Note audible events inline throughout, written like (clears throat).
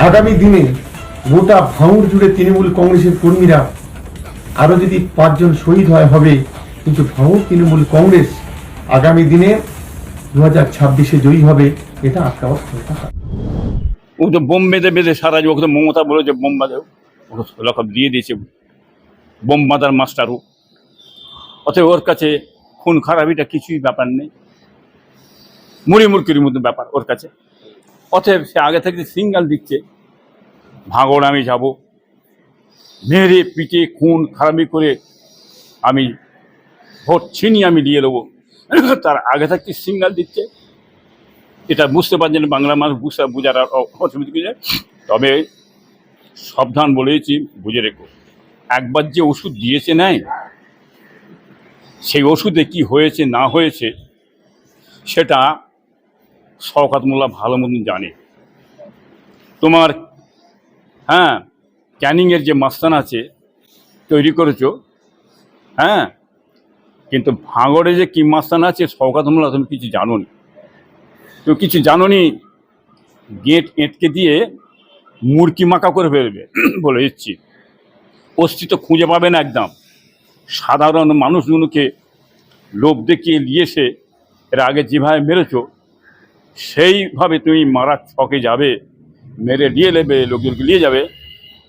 আগামী দিনে গোটা ভাঙড় জুড়ে তৃণমূল কংগ্রেসের কর্মীরা আরও যদি পাঁচজন শহীদ হয়, হবে। কিন্তু ভাঙড় তৃণমূল কংগ্রেস আগামী দিনে দু হাজার ছাব্বিশে জয়ী হবে, এটা আটকাবার ক্ষমতা। ও তো বোম বেঁধে বেঁধে সারা জীবন মমতা বলে যে বোম বাঁধে। লকআপ দিয়ে দিয়েছে। বোম বাঁধার মাস্টারও। অতএব ওর কাছে খুন খারাপিটা কিছুই ব্যাপার নেই। মুড়ি মুরকির মতো ব্যাপার ওর কাছে। অতএব সে আগে থেকে সিঙ্গাল দিচ্ছে, ভাঙড় আমি যাব। মেরে পিটে খুন খারাপি করে আমি ভোট ছিনিয়ে আমি দিয়ে দেবো। তার আগে থাকতে সিঙ্গাল দিচ্ছে, এটা বুঝতে পারছেন বাংলা মানুষ বুঝতে বুঝার অসুবিধা কিছু। তবে সাবধান বলেছি, বুঝে রেখো। একবার যে ওষুধ দিয়েছে নাই, সেই ওষুধে কি হয়েছে, না হয়েছে, সেটা শওকাত মোল্লা ভালো মতন জানে। তোমার হ্যাঁ ক্যানিংয়ের যে মাস্তান আছে, তৈরি করেছ হ্যাঁ কিন্তু ভাঙড়ে যে কি মাস্তান আছে শওকাত মোল্লা তুমি কিছু জানো না তুমি কিছু জানোনি, গেট এঁটকে দিয়ে মুরকি মাকা করে ফেলবে (clears throat) বলে দিচ্ছি অস্তিত্ব খুঁজে পাবে না একদম। সাধারণ মানুষগুলোকে লোভ দেখিয়ে নিয়েছে এর আগে যেভাবে মেরেছো সেইভাবে তুমি মারার ছকে যাবে, মেরে দিয়ে নেবে লোকজনকে নিয়ে যাবে।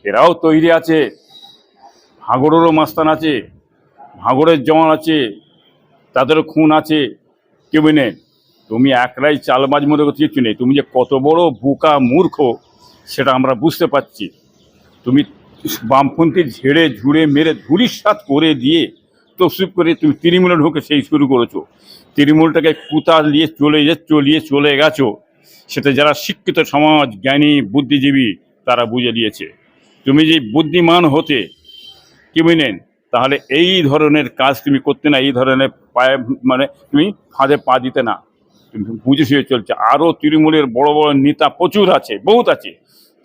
এরাও তৈরি আছে, ভাঙড়েরও মাস্তান আছে, ভাঙড়ের জওয়ান আছে তাদেরও খুন আছে, কেউ নেই। তুমি একলাই চালবাজ মনে করতে কিছু নেই। তুমি যে কত বড় বোকা মূর্খ, সেটা আমরা বুঝতে পারছি। তুমি বামপন্থী ঝেড়ে ঝুড়ে মেরে ধুলিসাত করে দিয়ে তসিব করে তুমি তৃণমূলে ঢুকে সেই শুরু করেছ। তৃণমূলটাকে কুতা নিয়ে চলে যে চলিয়ে চলে গেছো, সেটা যারা শিক্ষিত সমাজ, জ্ঞানী, বুদ্ধিজীবী, তারা বুঝে দিয়েছে তুমি যে বুদ্ধিমান হতে কি বুঝলেন তাহলে এই ধরনের কাজ তুমি করতে না, এই ধরনের পায়ে মানে তুমি ফাঁদে পা দিতে না। তুমি বুঝে শুয়ে চলছে। আরও তৃণমূলের বড় বড় নেতা প্রচুর আছে, বহুত আছে।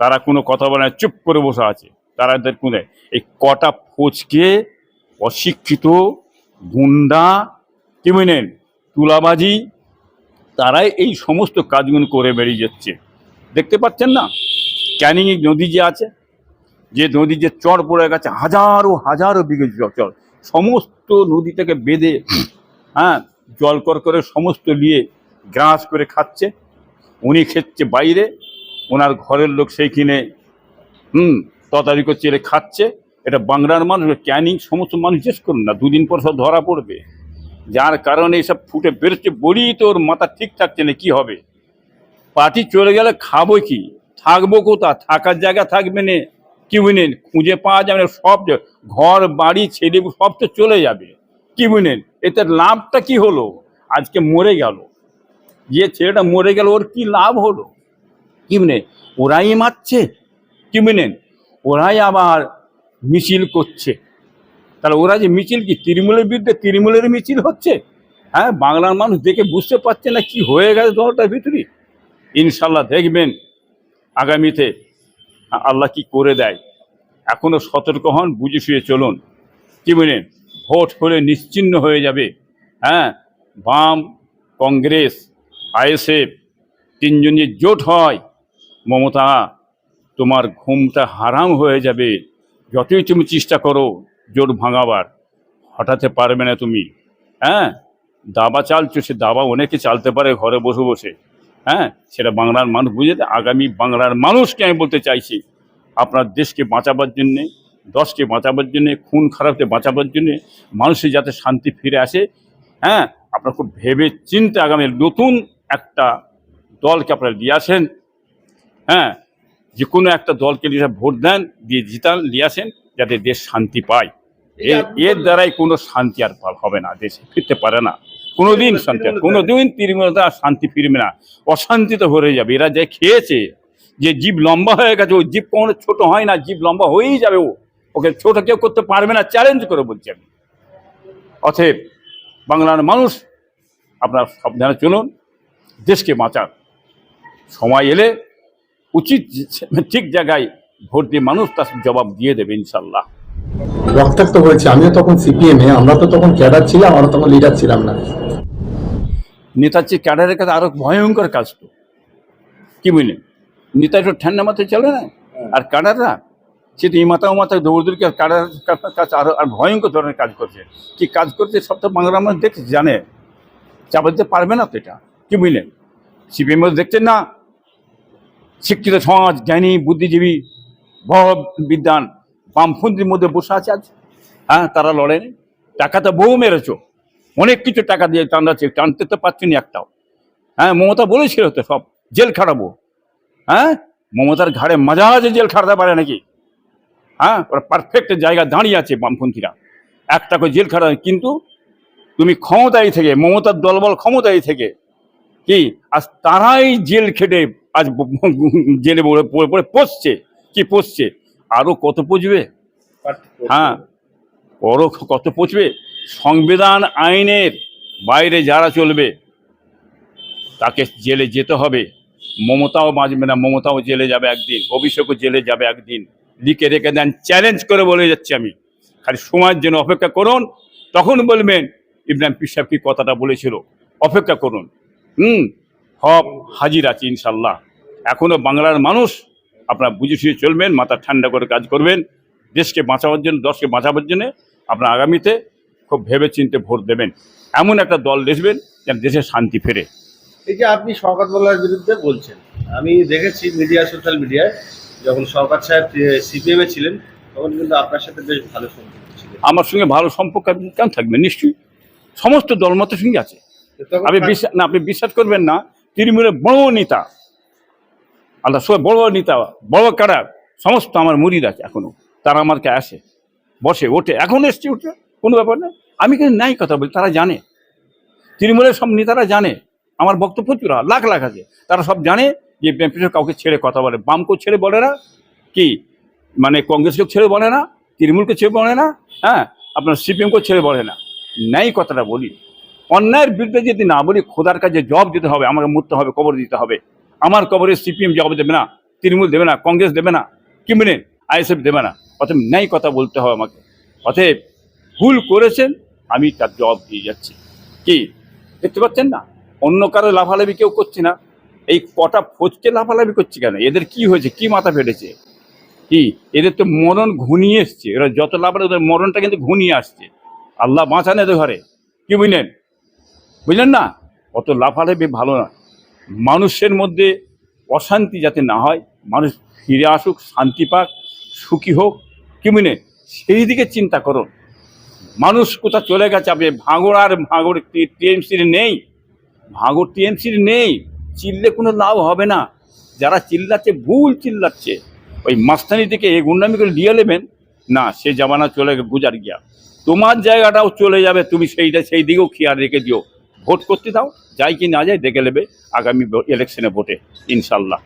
তারা কোনো কথা বলে চুপ করে বসে আছে। তারা কোনো এই কটা ফোচকে অশিক্ষিত, গুন্ডা কি বুঝলেন তুলাবাজি, তারাই এই সমস্ত কাজগুলো করে বেরিয়ে যাচ্ছে। দেখতে পাচ্ছেন না? ক্যানিং নদী যে আছে, যে নদী যে চর পড়ে গেছে, হাজারো হাজারো বিঘে চর সমস্ত নদী থেকে বেঁধে হ্যাঁ জল কর সমস্ত নিয়ে গ্রাস করে খাচ্ছে। উনি খেচ্ছে বাইরে, ওনার ঘরের লোক সেইখানে, হুম তদারি করছে খাচ্ছে। এটা বাংলার মানুষ ক্যানিং সমস্ত মানুষ জিজ্ঞেস করুন না, দুদিন পর সব ধরা পড়বে। যার কারণে এসব ফুটে বেরোচ্ছে বলি তো ওর মাথা ঠিক থাকছে না, কি হবে? পার্টি চলে গেলে খাব কি? থাকব কোথা থাকার জায়গা থাকবে না, কি বুঝলেন খুঁজে পাওয়া যাবে না, সব ঘর, বাড়ি, ছেলে, সব তো চলে যাবে, কি বুঝলেন এতে লাভটা কি হলো? আজকে মরে গেল। যে ছেলেটা মরে গেল, ওর কি লাভ হলো? কি বুঝলেন ওরাই মারছে, কি বুঝলেন ওরাই আবার মিছিল করছে। তাহলে ওরা যে মিছিল কি? তৃণমূলের বিরুদ্ধে তৃণমূলের মিছিল হচ্ছে? হ্যাঁ বাংলার মানুষ দেখে বুঝতে পারছে না কি হয়ে গেছে দলটার ভিতরে। ইনশাল্লাহ দেখবেন আগামীতে আল্লাহ কি করে দেয়। এখনও সতর্ক হন, বুঝে শুয়ে চলুন। কি বলেন ভোট হলে নিশ্চিন্ন হয়ে যাবে। হ্যাঁ বাম, কংগ্রেস, আইএসএফ তিনজনের জোট হয়, মমতা, তোমার ঘুমটা হারাম হয়ে যাবে। যতই তুমি চেষ্টা করো জোট ভাঙাবার হঠাতে পারবে না তুমি। হ্যাঁ? দাবা চালছো, সে দাবা অনেকে চালতে পারে ঘরে বসে বসে। হ্যাঁ? সেটা বাংলার মানুষ বুঝে দেয়। আগামী বাংলার মানুষকে আমি বলতে চাইছি, আপনার দেশকে বাঁচাবার জন্যে, দশকে বাঁচাবার জন্যে, খুন খারাপকে বাঁচাবার জন্যে মানুষের যাতে শান্তি ফিরে আসে। হ্যাঁ? আপনার খুব ভেবে চিন্তে আগামী নতুন একটা দলকে আপনারা নিয়ে আসেন। হ্যাঁ? যে কোনো একটা দলকে নিয়ে ভোট দেন দিয়ে জিতান নিয়ে আসেন যাতে দেশ শান্তি পায়। এর এর দ্বারাই কোনো শান্তি আর হবে না দেশে ফিরতে পারে না। কোনোদিন শান্তি আর কোনোদিন তৃণমূল দ্বারা শান্তি ফিরবে না। অশান্তি তো ভরে যাবে। এরা যে খেয়েছে যে জীব লম্বা হয়ে গেছে ও জীব কখনো ছোট হয় না জীব লম্বা হয়েই যাবে ও। ওকে ছোট কেউ করতে পারবে না চ্যালেঞ্জ করে বলছি আমি। অতএব বাংলার মানুষ আপনার সাবধানে চলুন দেশকে বাঁচান। সময় এলে উচিত ঠিক জায়গায় ভোট দিয়ে মানুষ তার জবাব দিয়ে দেবে ইনশাল্লাহ। রক্তাক্ত হয়েছে। আমিও তখন সিপিএম এ আমরা তো তখন ক্যাডার ছিলাম আমরা তখন লিডার ছিলাম না। নেতাজি ক্যাডারের কাছে আরও ভয়ঙ্কর কাজ তো। কি বুঝলেন নেতা একটু ঠান্ডা মাথায় চলে না? আর কানাডা সে তো এই মাথা ও মাথায় দৌড় দৌড় আর কানাডার কাছে আরও আর ভয়ঙ্কর ধরনের কাজ করছে। কি কাজ করছে সব তো বাংলা মানুষ দেখছে জানে। চাপা দিতে পারবে না তো এটা। কি বুঝলেন সিপিএম দেখছেন না শিক্ষিত সমাজ, জ্ঞানী, বুদ্ধিজীবী, বড় বিদ্যান বামপন্থীর মধ্যে বসে আছে আজ। হ্যাঁ তারা লড়েনি। টাকা তো বহু মেরেছ। অনেক কিছু টাকা দিয়ে টানাচ্ছে টানতে তো পারছি না একটাও। হ্যাঁ মমতা বলেছিল তো সব, জেল খাটাবো। হ্যাঁ মমতার ঘাড়ে মজা আছে জেল খাটাতে পারে নাকি? হ্যাঁ ওরা পারফেক্ট জায়গা দাঁড়িয়ে আছে বামপন্থীরা। একটা করে জেল খাটাবে কিন্তু তুমি ক্ষমতায় থেকে, মমতার দলবল ক্ষমতায় থেকে কি? আজ তারাই জেল খেটে আজ (laughs) জেলে পড়ে পড়ে পড়ে পচছে। কি পচছে? আরও কত পচবে? হ্যাঁ বড় কত পচবে? সংবিধান আইনের বাইরে যারা চলবে, তাকে জেলে যেতে হবে। মমতাও বাঁচবে না মমতাও জেলে যাবে একদিন, অভিষেকও জেলে যাবে একদিন। লিখে রেখে দেন চ্যালেঞ্জ করে বলে যাচ্ছি আমি। খালি সময়ের জন্য অপেক্ষা করুন, তখন বলবেন ইব্রাহিম পিসাব কি কথাটা বলেছিল? অপেক্ষা করুন। হুম। হব হাজির আছে ইনশাল্লাহ। এখনও বাংলার মানুষ আপনারা বুঝে শুয়ে চলবেন মাথা ঠান্ডা করে কাজ করবেন দেশকে বাঁচাবার জন্য দশকে বাঁচাবার জন্য আপনার আগামীতে খুব ভেবে চিনতে ভোট দেবেন। এমন একটা দল দেখবেন যেন দেশে শান্তি ফেরে। এই যে আপনি শওকত মোল্লার বিরুদ্ধে বলছেন আমি দেখেছি মিডিয়া সোশ্যাল মিডিয়ায় যখন শওকত সাহেব সিপিএম এ ছিলেন তখন কিন্তু আপনার সাথে বেশ ভালো সম্পর্ক ছিল। আমার সঙ্গে ভালো সম্পর্ক আপনি কেন থাকবে নিশ্চয়ই সমস্ত দলমতের সঙ্গে আছে। আপনি বিশ্বাস না আপনি বিশ্বাস করবেন না তৃণমূলের বড় নেতা আল্লাহ সবাই বড় বড় নেতা বড় কারা সমস্ত আমার মুরিদ আছে এখনও তারা আমার কাছে আসে বসে ওঠে এখন এসছে উঠে কোনো ব্যাপার না। আমি কিন্তু নাই কথা বলি তারা জানে। তৃণমূলের সব নেতারা জানে আমার বক্তব্য প্রচুর লাখ লাখ আছে তারা সব জানে যে পিছনে কাউকে ছেড়ে কথা বলে বামকেও ছেড়ে বলে না কি মানে কংগ্রেসকেও ছেড়ে বলে না তৃণমূলকে ছেড়ে বলে না হ্যাঁ আপনার সিপিএমকেও ছেড়ে বলে না। ন্যায় কথাটা বলি। অন্যায়ের বিরুদ্ধে যদি না বলি, খোদার কাছে জবাব দিতে হবে, আমাকে মরতে হবে, কবর দিতে হবে। আমার কবরে সিপিএম জবাব দেবে না, তৃণমূল দেবে না, কংগ্রেস দেবে না কি মানে আইএসএফ দেবে না। অতএব ন্যায় কথা বলতে হবে আমাকে। অতএব ভুল করেছেন, আমি তার জবাব দিয়ে যাচ্ছি। কি? দেখতে পাচ্ছেন না? অন্য কারও লাফালাফি কেউ করছে না। এই কটা ফোচকে লাফালাফি করছে কেন? এদের কি হয়েছে? কি মাথা ফেটেছে? কি? এদের তো মরণ ঘনিয়ে এসছে। এরা যত লাফালে ওদের মরণটা কিন্তু ঘনিয়ে আসছে। আল্লাহ বাঁচান এদের ঘরে। কি বুঝলেন? বুঝলেন না? অত লাফালাফি ভালো না। মানুষের মধ্যে অশান্তি যাতে না হয়, মানুষ ফিরে আসুক, শান্তি পাক, সুখী হোক, কি বুঝলেন সেই দিকে চিন্তা করুন মানুষ কোথা চলে গেছে? আপনি ভাঙড় আর ভাঙড় টিএমসির নেই। ভাঙড় টিএমসির নেই। চিল্লে কোনো লাভ হবে না। যারা চিল্লাচ্ছে, ভুল চিল্লাচ্ছে। ওই মাস্তানি থেকে এই গুন্ডামি করে দিয়ে নেবেন? না, সে জামানা চলে গুজার গিয়া। তোমার জায়গাটাও চলে যাবে, তুমি সেইটা সেই দিকেও খেয়াল রেখে দিও। ভোট করতে দাও যাই কি না যায় দেখে নেবে আগামী ইলেকশনে ভোটে ইনশাল্লাহ।